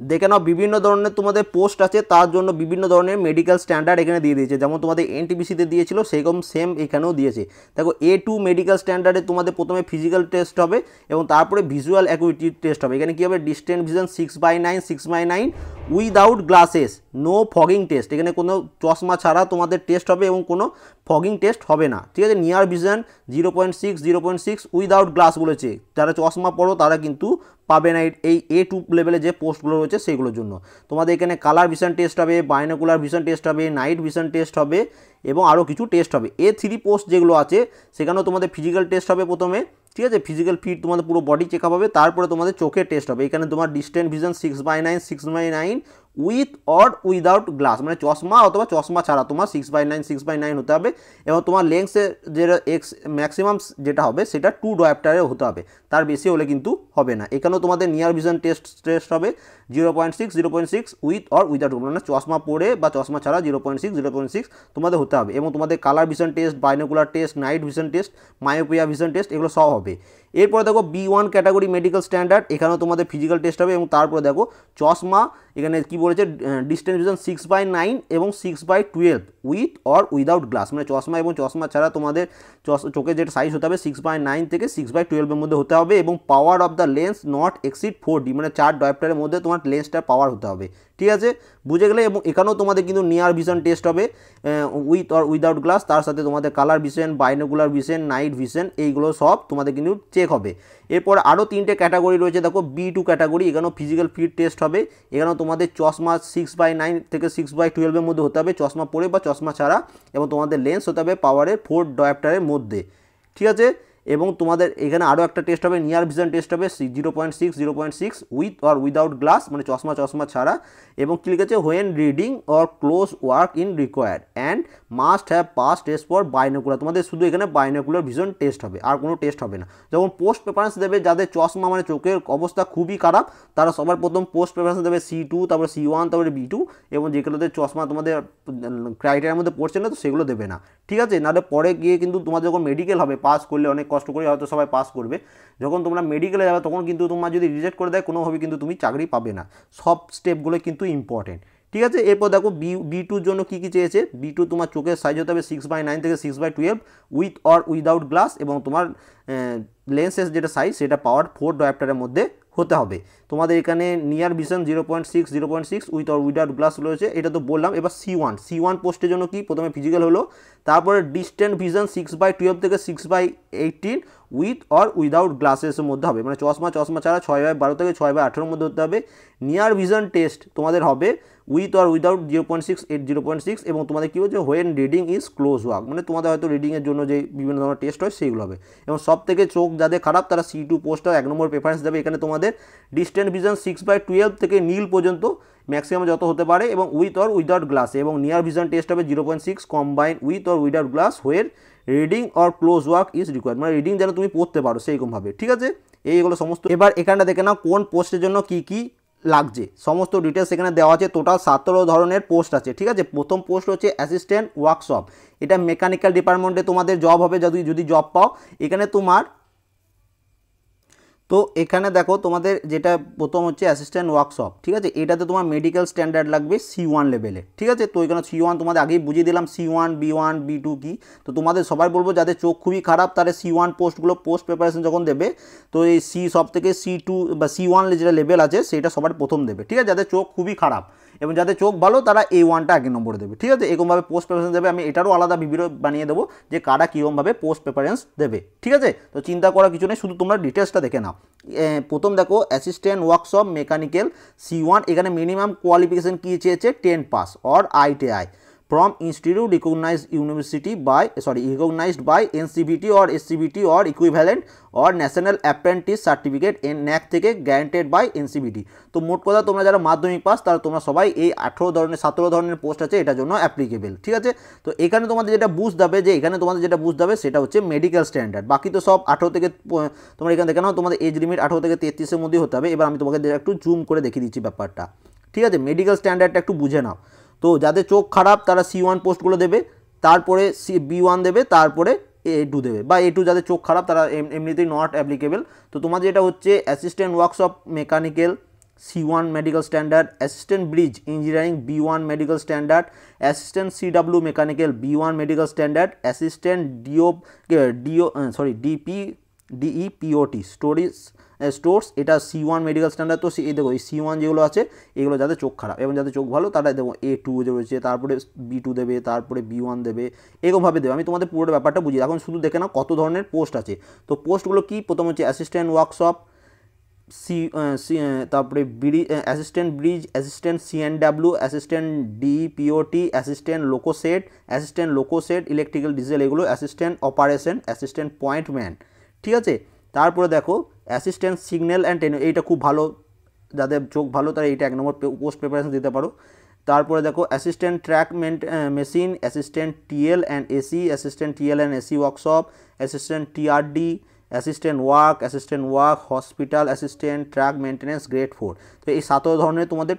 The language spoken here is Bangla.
দেখে নাও, বিভিন্ন ধরনের তোমাদের পোস্ট আছে, তার জন্য বিভিন্ন ধরনের মেডিকেল স্ট্যান্ডার্ড এখানে দিয়ে দিয়েছে। যেমন তোমাদের এনটিপিসিতে দিয়েছিল, সেরকম সেম এখানেও দিয়েছে। দেখো এ টু মেডিকেল স্ট্যান্ডার্ডে তোমাদের প্রথমে ফিজিক্যাল টেস্ট হবে এবং তারপরে ভিজুয়াল অ্যাকুইটি টেস্ট হবে। এখানে কী হবে? Distant vision six by nine six by nine without glasses, no fogging test. এখানে কোনো চশমা ছাড়া তোমাদের টেস্ট হবে এবং কোনো ফগিং টেস্ট হবে না। ঠিক আছে, near vision zero point six, zero point six without glass বলেছে। যারা চশমা পড়ো তারা কিন্তু পাবে না এই এ টু লেভেলে যে পোস্টগুলো রয়েছে সেইগুলোর জন্য। তোমাদের এখানে কালার ভিশন টেস্ট হবে বাইনোকুলার ভিশন টেস্ট হবে নাইট ভিশন টেস্ট হবে এবং আরও কিছু টেস্ট হবে। এ থ্রি পোস্ট যেগুলো আছে, সেখানেও তোমাদের ফিজিক্যাল টেস্ট হবে প্রথমে। ঠিক আছে? ফিজিক্যাল ফিট তোমাদের পুরো বডি চেক আপ হবে, তারপরে তোমাদের চোখের টেস্ট হবে। এখানে তোমার distant vision six by nine six by nine with or without glass মানে চশমা অথবা চশমা ছাড়া তোমার six by nine six by nine হতে হবে এবং তোমার লেন্সের যেটা এক্স ম্যাক্সিমাম যেটা হবে সেটা টু ডয়াপ্টারে হতে হবে। তার বেশি হলে কিন্তু হবে না। এখানেও তোমাদের নিয়ার ভিশন টেস্ট টেস্ট হবে zero point six zero point six with or without মানে চশমা পরে বা চশমা ছাড়া zero point six zero point six তোমাদের হতে হবে এবং তোমাদের colour vision test binocular test night vision test myopia vision test এগুলো সব হবে। এরপরে দেখো B one category medical standard এখানেও তোমাদের ফিজিক্যাল টেস্ট হবে এবং তারপরে দেখো চশমা, এখানে কি বলেছে ডিস্টেন্স সিক্স বাই নাইন এবং six by twelve with or without glass. মানে চশমা এবং চশমা ছাড়া তোমাদের চোখের যেটা সাইজ হতে হবে সিক্স বাই নাইন থেকে সিক্স বাই টুয়েলভের মধ্যে হতে হবে এবং power of the lens not exceed four D মানে চার ডয়াপ্টারের মধ্যে তোমার লেন্সটার পাওয়ার হতে হবে। ঠিক আছে? বুঝে গেলে এবং এখানেও তোমাদের কিন্তু নিয়ার ভিশন টেস্ট হবে উইথ অর উইদাউট গ্লাস, তার সাথে তোমাদের colour vision binocular vision night vision এইগুলো সব তোমাদের কিন্তু চেক হবে। এরপর আরও তিনটে ক্যাটাগরি রয়েছে, দেখো বি টু ক্যাটাগরি এখানেও ফিজিক্যাল ফিট টেস্ট হবে, এখানেও তোমাদের চশমা সিক্স বাই নাইন থেকে সিক্স বাই টুয়েলভের মধ্যে হতে হবে, চশমা পরে বা চশমা ছাড়া এবং তোমাদের লেন্স হতে হবে পাওয়ারের ফোর ডয়াপ্টারের মধ্যে। ঠিক আছে? এবং তোমাদের এখানে আরও একটা টেস্ট হবে নিয়ার ভিশন টেস্ট হবে zero point six zero point six with or without glass মানে চশমা চশমা ছাড়া। এবং কী লিখেছে? When reading or close work in required and must have pass test for binocular তোমাদের শুধু এখানে বাইনোকুলার ভিশন টেস্ট হবে, আর কোনো টেস্ট হবে না। যখন পোস্ট প্রেফারেন্স দেবে, যাদের চশমা মানে চোখের অবস্থা খুবই খারাপ, তারা সবার প্রথম পোস্ট প্রেফারেন্স দেবে সি টু তারপরে সি ওয়ান তারপরে বি টু এবং যেগুলোতে চশমা তোমাদের ক্রাইটেরিয়ার মধ্যে পড়ছে না, তো সেগুলো দেবে না। ঠিক আছে? নাহলে পরে গিয়ে কিন্তু তোমার যখন মেডিকেল হবে পাস করলে অনেক কষ্ট করে হয়তো সবাই পাস করবে। যখন তোমরা মেডিকেলে যাবে, তখন কিন্তু তোমার যদি রিজেক্ট করে দেয়, কোনোভাবে কিন্তু তুমি চাকরি পাবে না। সব স্টেপগুলো কিন্তু ইম্পর্টেন্ট ঠিক আছে? এরপর দেখো বি বি টুর জন্য কী কী চেয়েছে? বি টু তোমার চোখের সাইজ হতে হবে সিক্স বাই নাইন থেকে six by twelve with or without glass এবং তোমার লেন্সের যেটা সাইজ সেটা পাওয়ার ফোর ডয়াপ্টারের মধ্যে হতে হবে। তোমাদের এখানে near vision zero point six zero point six with or without glass রয়েছে। এটা তো বললাম। এবার সি ওয়ান সি ওয়ান পোস্টের জন্য কি? প্রথমে ফিজিক্যাল হলো। তারপরে distant vision six by twelve থেকে six by eighteen with or without গ্লাসেসের মধ্যে হবে। মানে চশমা চশমা ছাড়া ছয় বাই বারো থেকে ছয় বাই আঠেরোর মধ্যে হতে হবে। নিয়ার ভিশন টেস্ট তোমাদের হবে with or without zero point six eight zero point six এবং তোমাদের কী হচ্ছে when reading is close work মানে তোমাদের হয়তো রিডিংয়ের জন্য যে বিভিন্ন ধরনের টেস্ট হয় সেইগুলো হবে। এবং সব থেকে চোখ যাদের খারাপ, তারা সি টু পোস্টটা এক নম্বর প্রেফারেন্স দেবে এখানে তোমাদের distant vision six by twelve থেকে নীল পর্যন্ত ম্যাক্সিমাম যত হতে পারে এবং উইথ অর উইদাউট গ্লাস এবং নিয়ার ভিশন টেস্ট হবে zero point six combine with or without glass where reading or close work is required মানে রিডিং যেন তুমি পড়তে পারো সেইরকমভাবে, ঠিক আছে? এইগুলো সমস্ত। এবার এখানটা দেখে নাও কোন পোস্টের জন্য কী কী লাগছে। সমস্ত ডিটেলস এখানে দেওয়া আছে। টোটাল সতেরো ধরনের পোস্ট আছে, ঠিক আছে? প্রথম পোস্ট হচ্ছে অ্যাসিস্ট্যান্ট ওয়ার্কশপ এটা মেকানিক্যাল ডিপার্টমেন্টে তোমাদের জব হবে। যদি যদি জব পাও, এখানে তোমার তো এখানে দেখো তোমাদের যেটা প্রথম হচ্ছে অ্যাসিস্ট্যান্ট ওয়ার্কশপ ঠিক আছে? এটাতে তোমার মেডিকেল স্ট্যান্ডার্ড লাগবে সি ওয়ান লেভেলে ঠিক আছে? তো এখানে সি ওয়ান তোমাদের আগেই বুঝিয়ে দিলাম C one B one B two কী? তো তোমাদের সবাই বলব যাদের চোখ খুবই খারাপ, তারা সি ওয়ান পোস্টগুলো পোস্ট প্রিপারেশন যখন দেবে, তো এই সি সব থেকে সি টু বা সি ওয়ান যেটা লেভেল আছে, সেটা সবার প্রথম দেবে, ঠিক আছে? যাদের চোখ খুবই খারাপ এবং যাদের চোখ ভালো, তারা এই ওয়ানটা আগে নম্বরে দেবে, ঠিক আছে? এরকমভাবে পোস্ট প্রেফারেন্স দেবে, আমি এটারও আলাদা ভিডিও বানিয়ে দেবো যে কারা কীরকমভাবে পোস্ট প্রেফারেন্স দেবে, ঠিক আছে? তো চিন্তা করার কিছু নেই, শুধু তোমরা ডিটেলসটা দেখে নাও। প্রথম দেখো assistant workshop mechanical C one এখানে মিনিমাম কোয়ালিফিকেশান কী চেয়েছে? Ten pass or ITI from institute recognized university by, sorry, recognized by NCVT or SCVT or equivalent or national apprentice certificate in NAC থেকে গ্যারান্টেড বাই এনসিবিটি তো মোট কথা তোমরা যারা মাধ্যমিক পাস, তারা তোমরা সবাই এই আঠেরো ধরনের, সতেরো ধরনের পোস্ট আছে, এটার জন্য অ্যাপ্লিকেবল ঠিক আছে? তো এখানে তোমাদের যেটা বুঝতে হবে, যে এখানে তোমাদের যেটা বুঝতে হবে, সেটা হচ্ছে মেডিকেল স্ট্যান্ডার্ড বাকি তো সব আঠেরো থেকে, তোমরা এখানে দেখে নাও, তোমাদের এজ লিমিট আঠেরো থেকে তেত্রিশের মধ্যে হতে হবে। এবার আমি তোমাকে একটু জুম করে দেখিয়ে দিচ্ছি ব্যাপারটা, ঠিক আছে? মেডিকেল স্ট্যান্ডার্ডটা একটু বুঝে নাও। তো যাদের চোখ খারাপ, তারা সি ওয়ান পোস্টগুলো দেবে, তারপরে সি বি ওয়ান দেবে, তারপরে এ টু দেবে। বা এ টু যাদের চোখ খারাপ, তারা এমনিতেই নট অ্যাপ্লিকেবল তো তোমাদের যেটা হচ্ছে assistant workshop mechanical C one medical standard assistant bridge engineering B one medical standard assistant CW mechanical B one medical standard assistant DO DO sorry DP DE POT stories stores এটা সি ওয়ান মেডিকেল স্ট্যান্ডার্ড তো এই দেখো, এই সি ওয়ান যেগুলো আছে, এগুলো যাদের চোখ খারাপ, এবং যাদের চোখ ভালো, তারা দেখো এ টু যে রয়েছে, তারপরে বি টু দেবে, তারপরে বি ওয়ান দেবে, এরকমভাবে দেবে। আমি তোমাদের পুরো ব্যাপারটা বুঝি এখন শুধু দেখে নাও কত ধরনের পোস্ট আছে। তো পোস্টগুলো কি? প্রথম হচ্ছে অ্যাসিস্ট্যান্ট ওয়ার্কশপ সি তারপরে bridge assistant bridge assistant CNW assistant DPOT assistant loco shed assistant loco shed electrical diesel এগুলো অ্যাসিস্ট্যান্ট অপারেশন অ্যাসিস্ট্যান্ট পয়েন্টম্যান ঠিক আছে? তারপরে দেখো অ্যাসিস্ট্যান্ট সিগন্যাল অ্যান্ড টেন এইটা খুব ভালো, যাদের চোখ ভালো, তারা এইটা এক নম্বর পোস্ট প্রিপারেশন দিতে পারো। তারপরে দেখো assistant track machine assistant TL and AC assistant TL and AC workshop assistant TRD assistant work assistant work hospital assistant track maintenance grade four তো এই সাত ধরনের তোমাদের